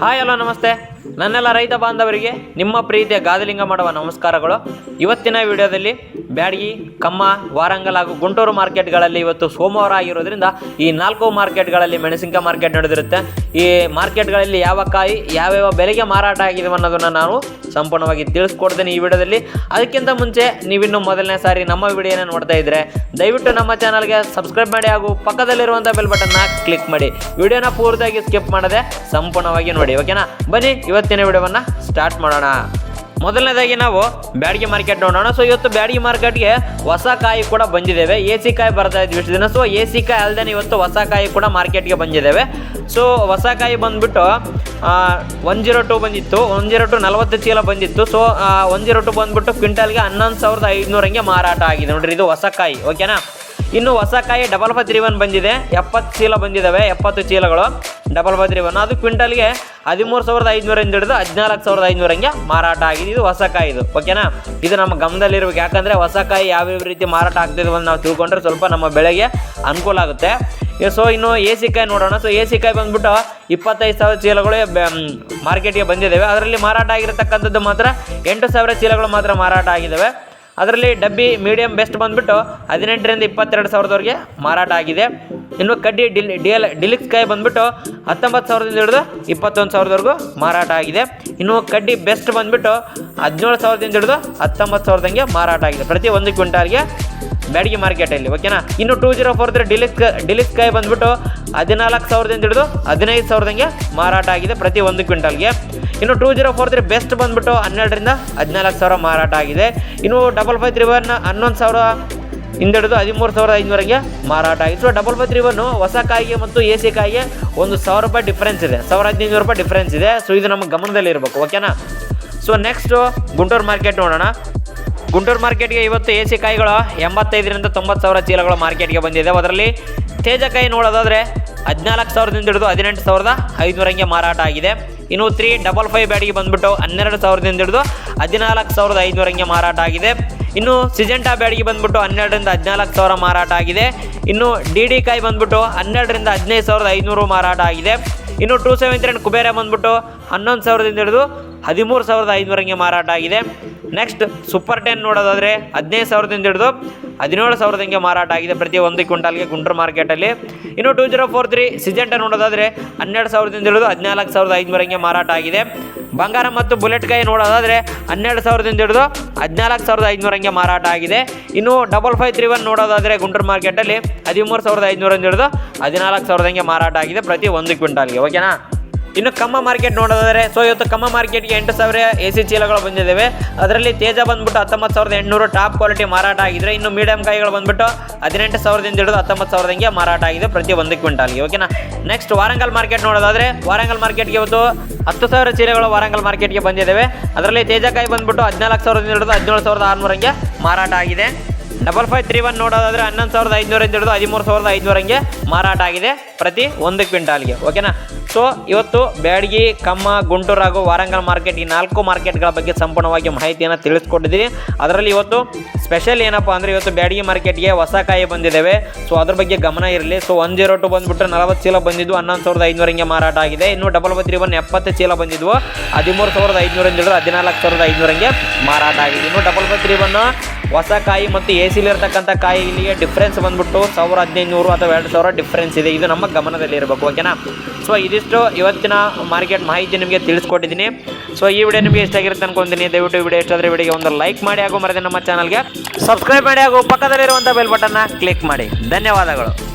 Hi hello ನಮಸ್ತೆ ನನ್ನೆಲ್ಲ ರೈತ ಬಾಂಧವರಿಗೆ ನಿಮ್ಮ ಪ್ರೀತಿಯ ಗಾದಲಿಂಗ ಮಾಡುವ ನಮಸ್ಕಾರಗಳು. ಇವತ್ತಿನ ವಿಡಿಯೋದಲ್ಲಿ ಬ್ಯಾಡಗಿ, ಕಮ್ಮ, ವಾರಂಗಲ್ ಹಾಗೂ ಗುಂಟೂರು ಮಾರ್ಕೆಟ್ಗಳಲ್ಲಿ ಇವತ್ತು ಸೋಮವಾರ ಆಗಿರೋದ್ರಿಂದ ಈ ನಾಲ್ಕು ಮಾರ್ಕೆಟ್ಗಳಲ್ಲಿ ಮೆಣಸಿನಕಾಯಿ ಮಾರ್ಕೆಟ್ ನಡೆದಿರುತ್ತೆ. ಈ ಮಾರ್ಕೆಟ್ಗಳಲ್ಲಿ ಯಾವ ಕಾಯಿ, ಯಾವ್ಯಾವ ಬೆಲೆಗೆ ಮಾರಾಟ ಆಗಿದೆ ಅನ್ನೋದನ್ನು ನಾನು ಸಂಪೂರ್ಣವಾಗಿ ತಿಳಿಸ್ಕೊಡ್ತೇನೆ ಈ ವಿಡಿಯೋದಲ್ಲಿ. ಅದಕ್ಕಿಂತ ಮುಂಚೆ ನೀವಿನ್ನು ಮೊದಲನೇ ಸಾರಿ ನಮ್ಮ ವಿಡಿಯೋನ ನೋಡ್ತಾ ಇದ್ರೆ ದಯವಿಟ್ಟು ನಮ್ಮ ಚಾನಲ್ಗೆ ಸಬ್ಸ್ಕ್ರೈಬ್ ಮಾಡಿ ಹಾಗೂ ಪಕ್ಕದಲ್ಲಿರುವಂಥ ಬೆಲ್ ಬಟನ್ನ ಕ್ಲಿಕ್ ಮಾಡಿ. ವಿಡಿಯೋನ ಪೂರ್ತಿಯಾಗಿ ಸ್ಕಿಪ್ ಮಾಡದೆ ಸಂಪೂರ್ಣವಾಗಿ ನೋಡಿ, ಓಕೆನಾ? ಬನ್ನಿ ಇವತ್ತಿನ ವಿಡಿಯೋವನ್ನು ಸ್ಟಾರ್ಟ್ ಮಾಡೋಣ. ಮೊದಲನೇದಾಗಿ ನಾವು ಬ್ಯಾಡಿಗೆ ಮಾರ್ಕೆಟ್ ನೋಡೋಣ. ಸೊ ಇವತ್ತು ಬ್ಯಾಡಿಗೆ ಮಾರ್ಕೆಟ್ಗೆ ಹೊಸ ಕಾಯಿ ಕೂಡ ಬಂದಿದ್ದೇವೆ ಎ ಸಿ ಕಾಯಿ ಬರ್ತಾ ಇದ್ವಿ ಇಷ್ಟು ದಿನ. ಸೊ ಎ ಸಿ ಕಾಯಿ ಅಲ್ಲದೆ ಇವತ್ತು ಹೊಸ ಕಾಯಿ ಕೂಡ ಮಾರ್ಕೆಟ್ಗೆ ಬಂದಿದ್ದೇವೆ ಸೊ ಹೊಸ ಕಾಯಿ ಬಂದ್ಬಿಟ್ಟು ಒನ್ ಜೀರೋ ಟು ಬಂದಿತ್ತು. ಒನ್ ಜೀರೋ ಟು ನಲವತ್ತು ಚೀಲ ಬಂದಿತ್ತು. ಸೊ ಒನ್ ಜೀರೋ ಟು ಬಂದ್ಬಿಟ್ಟು ಕ್ವಿಂಟಲ್ಗೆ ಹನ್ನೊಂದು ಸಾವಿರದ ಐದುನೂರಂಗೆ ಮಾರಾಟ ಆಗಿದೆ. ನೋಡ್ರಿ, ಇದು ಹೊಸ ಕಾಯಿ. ಓಕೆನಾ ಇನ್ನು ಹೊಸ ಕಾಯಿ ಡಬಲ್ ಫೈ ತ್ರೀ ಒನ್ ಬಂದಿದೆ. ಎಪ್ಪತ್ತು ಚೀಲ ಬಂದಿದ್ದಾವೆ ಎಪ್ಪತ್ತು ಚೀಲಗಳು. ಡಬಲ್ ಫೈ ತ್ರೀ ಒನ್ ಅದು ಕ್ವಿಂಟಲ್ಗೆ ಹದಿಮೂರು ಸಾವಿರದ ಐದುನೂರಿಂದ ಹಿಡಿದು ಹದಿನಾಲ್ಕು ಸಾವಿರದ ಐದುನೂರಂಗೆ ಮಾರಾಟ ಆಗಿದೆ. ಇದು ಹೊಸ ಕಾಯಿ ಇದು. ಓಕೆನಾ ಇದು ನಮ್ಮ ಗಮನದಲ್ಲಿರ್ಬೇಕು. ಯಾಕಂದರೆ ಹೊಸ ಕಾಯಿ ಯಾವ್ಯಾವ ರೀತಿ ಮಾರಾಟ ಆಗ್ತಿದೆ ಅಂತ ನಾವು ತಿಳ್ಕೊಂಡ್ರೆ ಸ್ವಲ್ಪ ನಮ್ಮ ಬೆಳೆಗೆ ಅನುಕೂಲ ಆಗುತ್ತೆ. ಸೊ ಇನ್ನು ಎ ಸಿ ಕಾಯಿ ನೋಡೋಣ. ಸೊ ಎ ಸಿ ಕಾಯಿ ಬಂದ್ಬಿಟ್ಟು ಇಪ್ಪತ್ತೈದು ಸಾವಿರ ಚೀಲಗಳು ಮಾರ್ಕೆಟ್ಗೆ ಬಂದಿದ್ದಾವೆ ಅದರಲ್ಲಿ ಮಾರಾಟ ಆಗಿರತಕ್ಕಂಥದ್ದು ಮಾತ್ರ ಎಂಟು ಸಾವಿರ ಚೀಲಗಳು ಮಾತ್ರ ಮಾರಾಟ ಆಗಿದ್ದಾವೆ ಅದರಲ್ಲಿ ಡಬ್ಬಿ ಮೀಡಿಯಂ ಬೆಸ್ಟ್ ಬಂದುಬಿಟ್ಟು ಹದಿನೆಂಟರಿಂದ ಇಪ್ಪತ್ತೆರಡು ಸಾವಿರದವರೆಗೆ ಮಾರಾಟ ಆಗಿದೆ. ಇನ್ನು ಕಡ್ಡಿ ಡಿಲ್ ಡಿಎಲ್ ಡಿಲಿಕ್ಸ್ ಕಾಯಿ ಬಂದುಬಿಟ್ಟು ಹತ್ತೊಂಬತ್ತು ಸಾವಿರದಿಂದ ಹಿಡಿದು ಇಪ್ಪತ್ತೊಂದು ಸಾವಿರದವರೆಗೂ ಮಾರಾಟ ಆಗಿದೆ. ಇನ್ನು ಕಡ್ಡಿ ಬೆಸ್ಟ್ ಬಂದುಬಿಟ್ಟು ಹದಿನೇಳು ಸಾವಿರದಿಂದ ಹಿಡಿದು ಹತ್ತೊಂಬತ್ತು ಸಾವಿರದಂಗೆ ಮಾರಾಟ ಆಗಿದೆ. ಪ್ರತಿ ಒಂದು ಕ್ವಿಂಟಾಲ್ಗೆ ಬ್ಯಾಡಗಿ ಮಾರ್ಕೆಟಲ್ಲಿ ಓಕೆನಾ ಇನ್ನು two zero four three deluxe deluxe ಕಾಯಿ ಬಂದುಬಿಟ್ಟು ಹದಿನಾಲ್ಕು ಸಾವಿರದಿಂದ ಹಿಡಿದು ಹದಿನೈದು ಸಾವಿರದಂಗೆ ಮಾರಾಟ ಆಗಿದೆ ಪ್ರತಿ ಒಂದು ಕ್ವಿಂಟಲ್ಗೆ. ಇನ್ನು two zero four three best ಬಂದುಬಿಟ್ಟು ಹನ್ನೆರಡರಿಂದ ಹದಿನಾಲ್ಕು ಸಾವಿರ ಮಾರಾಟ ಆಗಿದೆ. ಇನ್ನು ಡಬಲ್ ಫೈವ್ ತ್ರೀ ಒನ್ ಹನ್ನೊಂದು ಸಾವಿರ ಹಿಂದಿಡಿದು ಹದಿಮೂರು ಸಾವಿರದ ಐನೂರಿಗೆ ಮಾರಾಟ ಆಗಿದೆ. So double five three one ಹೊಸ ಕಾಯಿಗೆ ಮತ್ತು ಎ ಸಿ ಕಾಯಿಗೆ ಒಂದು ಸಾವಿರ ರೂಪಾಯಿ ಡಿಫ್ರೆನ್ಸ್ ಇದೆ. ಸಾವಿರ ಹದಿನೈದು ರೂಪಾಯಿ ಡಿಫ್ರೆನ್ಸ್ ಇದೆ. ಸೊ ಇದು ನಮ್ಮ ಗಮನದಲ್ಲಿ ಇರಬೇಕು. ಓಕೆನಾ ಸೊ ನೆಕ್ಸ್ಟು ಗುಂಟೂರು ಮಾರ್ಕೆಟ್ ನೋಡೋಣ. ಗುಂಟೂರು ಮಾರ್ಕೆಟ್ಗೆ ಇವತ್ತು ಎ ಸಿ ಕಾಯಿಗಳು ಎಂಬತ್ತೈದರಿಂದ ತೊಂಬತ್ತು ಸಾವಿರ ಚೀಲಗಳು ಮಾರ್ಕೆಟ್ಗೆ ಬಂದಿದೆ. ಅದರಲ್ಲಿ ತೇಜಕಾಯಿ ನೋಡೋದಾದರೆ ಹದಿನಾಲ್ಕು ಸಾವಿರದಿಂದ ಹಿಡಿದು ಹದಿನೆಂಟು ಸಾವಿರದ ಐದುನೂರಂಗೆ ಮಾರಾಟ ಆಗಿದೆ. ಇನ್ನು ತ್ರೀ ಡಬಲ್ ಫೈವ್ ಬ್ಯಾಟಿಗೆ ಬಂದ್ಬಿಟ್ಟು ಹನ್ನೆರಡು ಸಾವಿರದಿಂದ ಹಿಡಿದು ಹದಿನಾಲ್ಕು ಸಾವಿರದ ಐದುನೂರಂಗೆ ಮಾರಾಟ ಆಗಿದೆ. ಇನ್ನು ಸಿಜೆಂಟಾ ಬ್ಯಾಡಿಗೆ ಬಂದ್ಬಿಟ್ಟು ಹನ್ನೆರಡರಿಂದ ಹದಿನಾಲ್ಕು ಸಾವಿರ ಮಾರಾಟ ಆಗಿದೆ. ಇನ್ನು ಡಿ ಡಿ ಕಾಯಿ ಬಂದ್ಬಿಟ್ಟು ಹನ್ನೆರಡರಿಂದ ಹದಿನೈದು ಸಾವಿರದ ಐದುನೂರು ಮಾರಾಟ ಆಗಿದೆ. ಇನ್ನು ಟೂ ತ್ರೀ ಕುಬೇರ ಬಂದ್ಬಿಟ್ಟು ಹನ್ನೊಂದು ಸಾವಿರದಿಂದ ಹಿಡಿದು ಹದಿಮೂರು ಸಾವಿರದ ಐದುನೂರಂಗೆ ಮಾರಾಟ ಆಗಿದೆ. ನೆಕ್ಸ್ಟ್ ಸೂಪರ್ ಟೆನ್ ನೋಡೋದಾದರೆ ಹದಿನೈದು ಸಾವಿರದಿಂದ ಹಿಡಿದು ಹದಿನೇಳು ಸಾವಿರದ ಹಿಂಗೆ ಮಾರಾಟ ಆಗಿದೆ ಪ್ರತಿ ಒಂದು ಕ್ವಿಂಟಲ್ಗೆ ಗುಂಟೂರು ಮಾರ್ಕೆಟಲ್ಲಿ. ಇನ್ನು two zero four three Syngenta ನೋಡೋದಾದರೆ ಹನ್ನೆರಡು ಸಾವಿರದಿಂದ ಹಿಡಿದು ಹದಿನಾಲ್ಕು ಸಾವಿರದ ಐದುನೂರಂಗೆ ಮಾರಾಟ ಆಗಿದೆ. ಬಂಗಾರ ಮತ್ತು ಬುಲೆಟ್ ಕೈ ನೋಡೋದಾದರೆ ಹನ್ನೆರಡು ಸಾವಿರದಿಂದ ಹಿಡಿದು ಹದಿನಾಲ್ಕು ಸಾವಿರದ ಐದುನೂರಂಗೆ ಮಾರಾಟ ಆಗಿದೆ. ಇನ್ನು ಡಬಲ್ ಫೈವ್ ತ್ರೀ ಒನ್ ನೋಡೋದಾದರೆ ಗುಂಟೂರು ಮಾರ್ಕೆಟಲ್ಲಿ ಹದಿಮೂರು ಸಾವಿರದ ಐದುನೂರಿಂದ ಹಿಡಿದು ಹದಿನಾಲ್ಕು ಸಾವಿರದ ಹಂಗೆ ಮಾರಾಟ ಆಗಿದೆ ಪ್ರತಿ ಒಂದು ಕ್ವಿಂಟಾಲ್ಗೆ. ಓಕೆನಾ ಇನ್ನು ಕಮ್ಮ ಮಾರ್ಕೆಟ್ ನೋಡೋದಾದರೆ ಸೊ ಇವತ್ತು ಕಮ್ಮ ಮಾರ್ಕೆಟ್ಗೆ ಎಂಟು ಸಾವಿರ ಎ ಸಿ ಚೀಲಗಳು ಬಂದಿದ್ದಾವೆ. ಅದರಲ್ಲಿ ತೇಜ ಬಂದ್ಬಿಟ್ಟು ಹತ್ತೊಂಬತ್ತು ಸಾವಿರದ ಎಂಟುನೂರು ಟಾಪ್ ಕ್ವಾಲಿಟಿ ಮಾರಾಟ ಆಗಿದ್ರೆ, ಇನ್ನು ಮೀಡಿಯಂ ಕಾಯಿಗಳು ಬಂದ್ಬಿಟ್ಟು ಹದಿನೆಂಟು ಸಾವಿರದಿಂದ ಹಿಡಿದು ಹತ್ತೊಂಬತ್ತು ಸಾವಿರದಂಗೆ ಮಾರಾಟ ಆಗಿದೆ ಪ್ರತಿ ಒಂದು ಕ್ವಿಂಟಾಲ್ಗೆ ಓಕೆನಾ ನೆಕ್ಸ್ಟ್ ವಾರಂಗಲ್ ಮಾರ್ಕೆಟ್ ನೋಡೋದಾದರೆ ವಾರಂಗಲ್ ಮಾರ್ಕೆಟ್ಗೆ ಇವತ್ತು ಹತ್ತು ಸಾವಿರ ಚೀಲಗಳು ವಾರಂಗಲ್ ಮಾರ್ಕೆಟ್ಗೆ ಬಂದಿದ್ದಾವೆ. ಅದರಲ್ಲಿ ತೇಜಕಾಯಿ ಬಂದ್ಬಿಟ್ಟು ಹದಿನಾಲ್ಕು ಸಾವಿರದಿಂದ ಹಿಡಿದು ಹದಿನೇಳು ಸಾವಿರದ ಆರುನೂರಂಗೆ ಮಾರಾಟ ಆಗಿದೆ. ಡಬಲ್ ಫೈವ್ ತ್ರೀ ಒನ್ ನೋಡೋದಾದ್ರೆ ಹನ್ನೊಂದು ಸಾವಿರದ ಐದುನೂರಿಂದ ಹಿಡಿದು ಹದಿಮೂರು ಸಾವಿರದ ಐದುನೂರಂಗೆ ಮಾರಾಟ ಆಗಿದೆ ಪ್ರತಿ ಒಂದು ಕ್ವಿಂಟಾಲ್ಗೆ ಓಕೆನಾ ಸೊ ಇವತ್ತು ಬ್ಯಾಡಗಿ, ಕಮ್ಮ ಗುಂಟೂರು ಹಾಗೂ ವಾರಂಗಲ್ ಮಾರ್ಕೆಟ್ ಈ ನಾಲ್ಕು ಮಾರ್ಕೆಟ್ಗಳ ಬಗ್ಗೆ ಸಂಪೂರ್ಣವಾಗಿ ಮಾಹಿತಿಯನ್ನು ತಿಳಿಸ್ಕೊಟ್ಟಿದ್ದೀನಿ ಅದರಲ್ಲಿ ಇವತ್ತು ಸ್ಪೆಷಲ್ ಏನಪ್ಪ ಅಂದರೆ ಇವತ್ತು ಬ್ಯಾಡಗಿ ಮಾರ್ಕೆಟ್ಗೆ ಹೊಸ ಕಾಯಿ ಬಂದಿದ್ದಾವೆ ಸೊ ಅದ್ರ ಬಗ್ಗೆ ಗಮನ ಇರಲಿ. ಸೊ ಒನ್ ಜೀರೋ ಟು ಬಂದುಬಿಟ್ಟು ನಲವತ್ತು ಚೀಲ ಬಂದಿದ್ದು ಹನ್ನೊಂದು ಸಾವಿರದ ಐದುನೂರಂಗೆ ಮಾರಾಟ ಆಗಿದೆ. ಇನ್ನು ಡಬಲ್ ತ್ರೀ ಒನ್ ಎಪ್ಪತ್ತು ಚೀಲ ಬಂದಿದ್ವು. ಹದಿಮೂರು ಸಾವಿರದ ಐದುನೂರಿಂದ ಹಿಡಿದು ಹದಿನಾಲ್ಕು ಸಾವಿರದ ಐದುನೂರಂಗೆ ಮಾರಾಟ ಆಗಿದೆ. ಇನ್ನು ಡಬಲ್ ತ್ರೀ ಒನ್ ಹೊಸ ಕಾಯಿ ಮತ್ತು ಎ ಸಿಲಿರ್ತಕ್ಕಂಥ ಕಾಯಿ ಇಲ್ಲಿಗೆ ಡಿಫ್ರೆನ್ಸ್ ಬಂದ್ಬಿಟ್ಟು ಸಾವಿರ ಹದಿನೈದು ಅಥವಾ ಎರಡು ಸಾವಿರ ಡಿಫ್ರೆನ್ಸ್ ಇದೆ. ಇದು ನಮ್ಮ ಗಮನದಲ್ಲಿ ಇರಬೇಕು ಓಕೆನಾ ಸೊ ಇದಿಷ್ಟು ಇವತ್ತಿನ ಮಾರ್ಕೆಟ್ ಮಾಹಿತಿ ನಿಮಗೆ ತಿಳಿಸ್ಕೊಟ್ಟಿದ್ದೀನಿ. ಸೊ ಈ ವಿಡಿಯೋ ನಿಮಗೆ ಇಷ್ಟ ಆಗಿರುತ್ತೆ ಅನ್ಕೊಂತೀನಿ. ದಯವಿಟ್ಟು ವಿಡಿಯೋ ಇಷ್ಟ ಆದರೆ ವಿಡಿಯೋಗೆ ಒಂದು ಲೈಕ್ ಮಾಡಿ ಹಾಗೂ ಮರದೆ ನಮ್ಮ ಚಾನಲ್ಗೆ ಸಬ್ಸ್ಕ್ರೈಬ್ ಮಾಡಿ ಹಾಗೂ ಪಕ್ಕದಲ್ಲಿರುವಂಥ ಬೆಲ್ ಬಟನ್ನ ಕ್ಲಿಕ್ ಮಾಡಿ. ಧನ್ಯವಾದಗಳು.